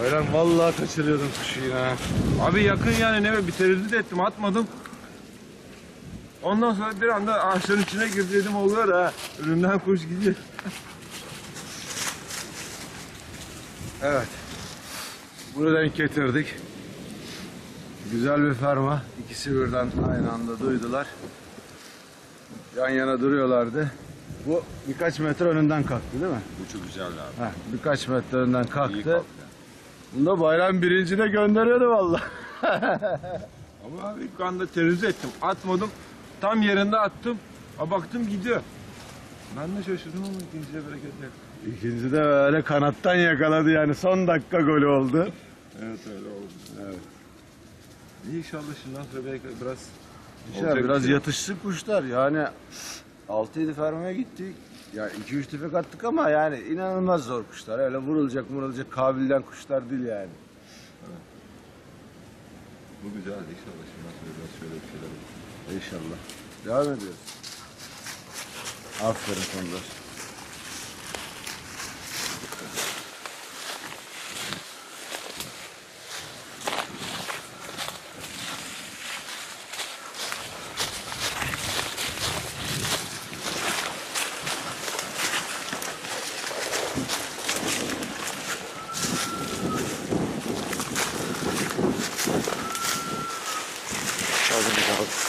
Bayram vallahi kaçırıyordum kuşu yine. ha. Abi yakın yani ne bir tereddüt ettim atmadım. Ondan sonra bir anda ağaçların içine girdi dedim oluyor ha. Önümden kuş gidiyor. Evet. Bunu denk getirdik. Güzel bir ferma. İkisi birden aynı anda duydular. Yan yana duruyorlardı. Bu birkaç metre önünden kalktı değil mi? Bu çok güzeldi abi. Heh, birkaç metre önünden İyi kalktı. Kalktı. Bunda bayram birinci de gönderiyordu vallahi. Ama abi ilk anda tereddüt ettim. Atmadım. Tam yerinde attım. Ha baktım gidiyor. Ben de şaşırdım ama ikinciye bereket yok. İkinci de böyle kanattan yakaladı yani son dakika golü oldu. Evet öyle oldu. Evet. İyi inşallah şundan sonra belki biraz olacak biraz bir şey. yatışsın kuşlar yani 6-7 fermaya gittik. Ya 2-3 tüfek attık ama yani inanılmaz zor kuşlar. Öyle vurulacak vurulacak kabilden kuşlar değil yani. Bu güzeldi inşallah şundan sonra biraz şöyle bir şeyler olur. İnşallah. Devam ediyoruz. Aferin Kondor. Çaldım bir daha.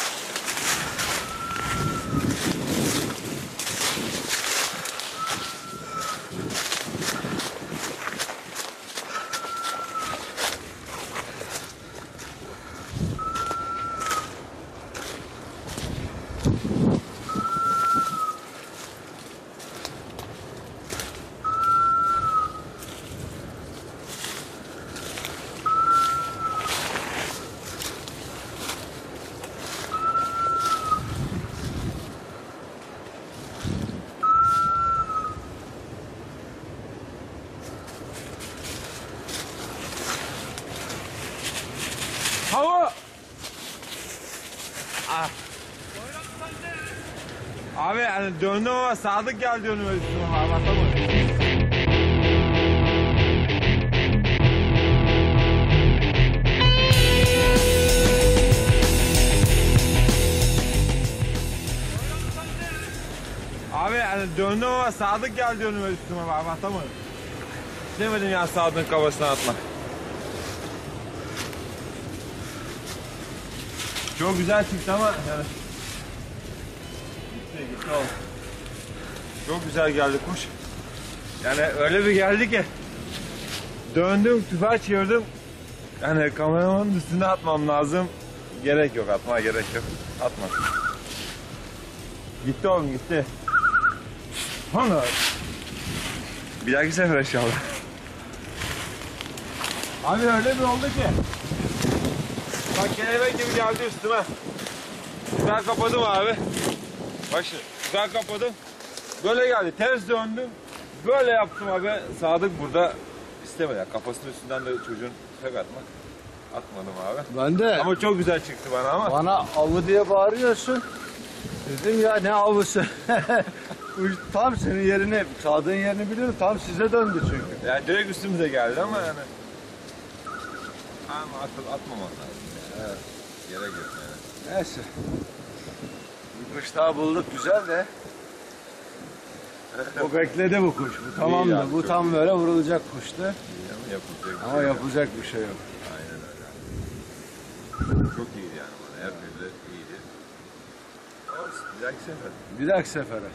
Hava! Ah. Abi yani döndüm ama Sadık geldi önüme üstüme atamadım. Abi yani döndüm ama Sadık geldi önüme üstüme atamadım. Demedim ya Sadık'ın kafasına atma. Çok güzel çıktı ama yani. Gitti gitti oğlum. Çok güzel geldi kuş. Yani öyle bir geldi ki. Döndüm tüfeği çevirdim. Yani kameramanın üstüne atmam lazım. Gerek yok atma gerek yok. Atma. Gitti oğlum gitti. Ana. Bir dahaki sefer inşallah. Abi öyle bir oldu ki. Bak kelebek gibi geldi üstüme. Güzel kapadım abi. Şimdi güzel kapadım. Böyle geldi ters döndüm. Böyle yaptım abi. Sadık burada istemedi. Yani kafasının üstünden de çocuğun tek atmak. Atmadım abi. Ben de Ama çok güzel çıktı bana ama. bana avı diye bağırıyorsun. Dedim ya ne avısı. Tam senin yerini, çaldığın yerini biliyorum. Tam size döndü çünkü. Yani direkt üstümüze geldi ama yani. Ama atıl atmamak lazım. Yani. Evet. Yok yani. Neyse. Bir kuş daha bulduk güzel de. Bu bekledi bu kuş. Bu tamamdı. yaptı, Bu çok tam böyle vurulacak kuştu. İyi ama yapılacak bir Ama şey yok. yapılacak bir şey yok. Aynen öyle. Çok iyiydi yani bana. Her türlü iyiydi. Olsun. Bir dahaki sefer. Bir dahaki sefere.